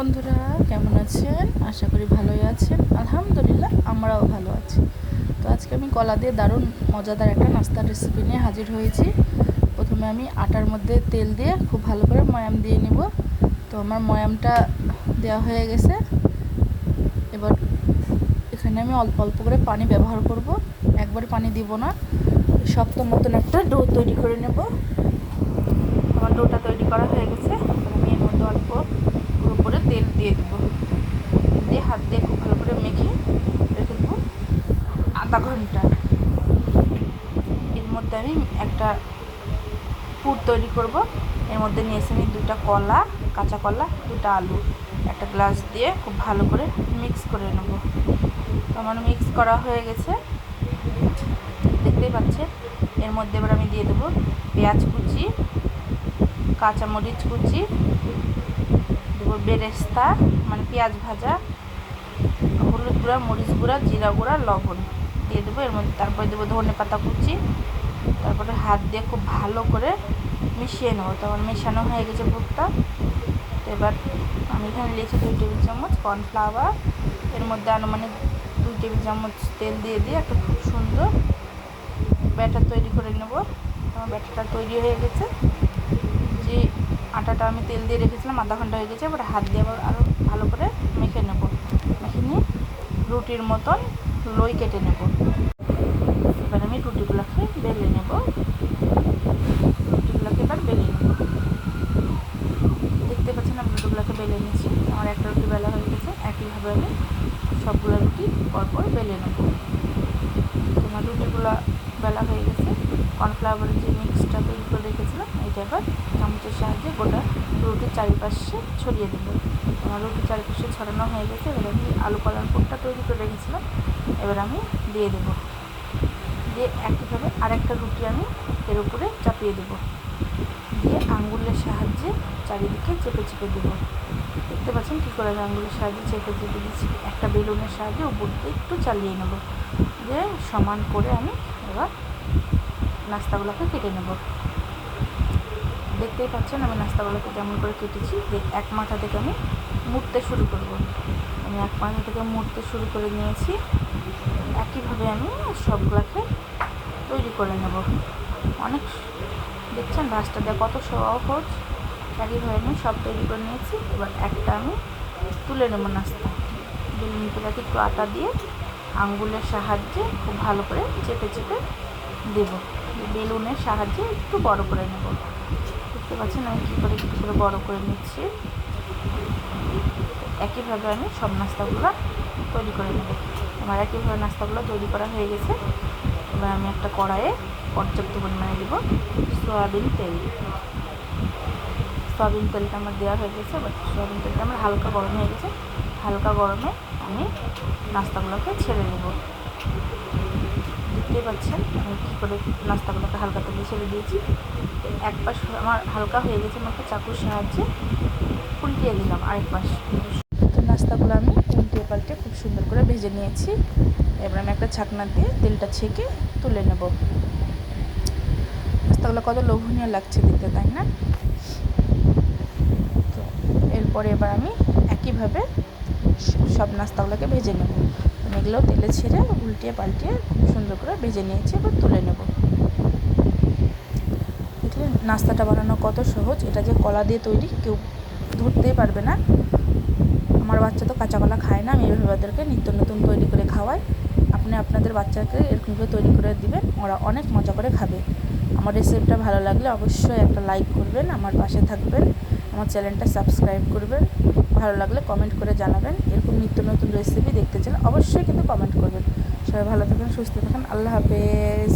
বন্ধুরা, কেমন আছেন? আশা করি ভালোই আছেন। আলহামদুলিল্লাহ, আমরাও ভালো আছি। তো আজকে আমি কলা দিয়ে দারুণ মজাদার একটা নাস্তার রেসিপি নিয়ে হাজির হয়েছি। প্রথমে আমি আটার মধ্যে তেল দিয়ে খুব ভালো করে ময়াম দিয়ে নিব। তো আমার ময়ামটা দেওয়া হয়ে গেছে। এবার এখানে আমি অল্প অল্প করে পানি ব্যবহার করব। একবার পানি দিব না। শক্ত মতন একটা ডো তৈরি করে নেব। আমার ডোটা তৈরি করা হয়ে গেছে আমি এর মধ্যে অল্প উপরে তেল দিয়ে দেবো দিয়ে হাত দিয়ে খুব ভালো করে মেখে রেখে দেবো আধা ঘণ্টা। এর মধ্যে আমি একটা পুর তৈরি করব। এর মধ্যে নিয়েছি আমি দুটা কলা, কাঁচা কলা দুটা আলু, একটা গ্লাস দিয়ে খুব ভালো করে মিক্স করে নেব। তো আমার মিক্স করা হয়ে গেছে। দেখতেই পাচ্ছেন? এর মধ্যে এবার আমি দিয়ে দেবো পেঁয়াজ কুচি, কাঁচামরিচ কুচি, দেবো বেরেস্তা মানে পেঁয়াজ ভাজা, হলুদ গুঁড়া, মরিচ গুঁড়া, জিরা গুঁড়া, লবণ। দিয়ে দেবো, এর মধ্যে তারপরে দেবো ধনে পাতা কুচি। তারপরে হাত দিয়ে খুব ভালো করে মিশিয়ে নেব। তখন মেশানো হয়ে গেছে ভুট্টা তো এবার আমি এখানে লিখেছি দুই টেবিল চামচ, কর্নফ্লাওয়ার, এর মধ্যে আনুমানিক দুই টেবিল চামচ তেল দিয়ে দিয়ে একটা খুব সুন্দর ব্যাটার তৈরি করে নেব। আমার ব্যাটারটা তৈরি হয়ে গেছে। যে আটাটা আমি তেল দিয়ে রেখেছিলাম, আধা ঘণ্টা হয়ে গেছে, এবার হাত দিয়ে আবার আরও ভালো করে মেখে নেব। মেখে নিয়ে রুটির মতন লই কেটে নেব। রুটিগুলোকে বেলে নেব। রুটিগুলোকে এবার বেলে নেব। দেখতে পাচ্ছেন আমি রুটিগুলোকে বেলে নিয়েছি। আমার একটা রুটি বেলা হয়ে গেছে। একইভাবে আমি সবগুলো রুটি পরপর বেলে নেব। তোমার রুটিগুলো বেলা হয়ে গেছে। কর্নফ্লাওয়ারের যে মিক্সটা তৈরি করে রেখেছিলাম, এটা এবার চামচের সাহায্যে গোটা রুটির চারিপাশে ছড়িয়ে দেবো। আমার রুটির চারিপাশে ছড়ানো হয়ে গেছে। এবার আমি আলু কলার পোটটা তৈরি করে রেখেছিলাম। এবার আমি দিয়ে দেবো। দিয়ে একইভাবে আরেকটা রুটি আমি এর উপরে চাপিয়ে দেবো। দিয়ে আঙ্গুলের সাহায্যে চারিদিকে চেপে চেপে দেবো। দেখতে পাচ্ছেন কী করে আমি আঙ্গুলের সাহায্যে চেপে চেপে দিচ্ছি? একটা বেলুনের সাহায্যে উপর দিয়ে একটু চালিয়ে নেব। দিয়ে সমান করে আমি এবার নাস্তাগুলোকে কেটে নেব। দেখতেই পাচ্ছেন আমি নাস্তাগুলোকে কেমন করে কেটেছি। যে এক মাথা থেকে আমি মুড়তে শুরু করব। আমি এক মাথা থেকে মুড়তে শুরু করে নিয়েছি। একইভাবে আমি সবগুলোকে তৈরি করে নেব। অনেক, দেখছেন রাস্তা দিয়ে কত সহজ? একইভাবে আমি সব তৈরি করে নিয়েছি। এবার একটা আমি তুলে নেব নাস্তা। বেলুনগুলোকে একটু আটা দিয়ে আঙ্গুলের সাহায্যে খুব ভালো করে চেপে চেপে দেবো। বেলুনের সাহায্যে একটু বড় করে নেব। দেখতে পাচ্ছেন আমি কী করে কী করে বড় করে নিচ্ছি। একইভাবে আমি সব নাস্তাগুলো তৈরি করে নেব। আমার একইভাবে নাস্তাগুলো তৈরি করা হয়ে গেছে। এবার আমি একটা কড়াইয়ে পর্যাপ্ত পরিমাণে দেবো সয়াবিন তেল। সয়াবিন তেলটা আমার দেওয়া হয়ে গেছে, এবার সয়াবিন তেলটা আমার হালকা গরম হয়ে গেছে। হালকা গরমে আমি নাস্তাগুলোকে ছেড়ে নেব দেখতেই পাচ্ছেন, আমি কী করে নাস্তাগুলোকে হালকা তেলে ছেড়ে দিয়েছি। এক পাশ আমার হালকা হয়ে গেছে, আমাকে চাকুর সাহায্যে উল্টিয়ে দিলাম আরেক পাশ। নাস্তাগুলো আমি পাল্টে খুব সুন্দর করে ভেজে নিয়েছি। এবার আমি একটা ছাকনা দিয়ে তেলটা ছেঁকে তুলে নেব। নাস্তাগুলো কত লোভনীয় লাগছে দেখতে, তাই না? তো এরপরে এবার আমি একইভাবে সব নাস্তাগুলোকে ভেজে নেব। এগুলোও তেলে ছেড়ে উল্টিয়ে পাল্টিয়ে খুব সুন্দর করে ভেজে নিয়েছি, এবার তুলে নেব। দেখলে নাস্তাটা বানানো কত সহজ, এটা যে কলা দিয়ে তৈরি কেউ ধরতেই পারবে না। আমার বাচ্চা তো কাঁচা কলা খায় না, আমি এভাবে নিত্য নতুন তৈরি করে খাওয়াই। আপনি আপনাদের বাচ্চাকে এরকমভাবে তৈরি করে দিবেন, ওরা অনেক মজা করে খাবে। আমার রেসিপিটা ভালো লাগলে অবশ্যই একটা লাইক করবেন, আমার পাশে থাকবেন, আমার চ্যানেলটা সাবস্ক্রাইব করবেন। ভালো লাগলে কমেন্ট করে জানাবেন, এরকম নিত্য নতুন রেসিপি দেখতে চান অবশ্যই কিন্তু কমেন্ট করবেন। সবাই ভালো থাকেন, সুস্থ থাকেন, আল্লাহ হাফেজ।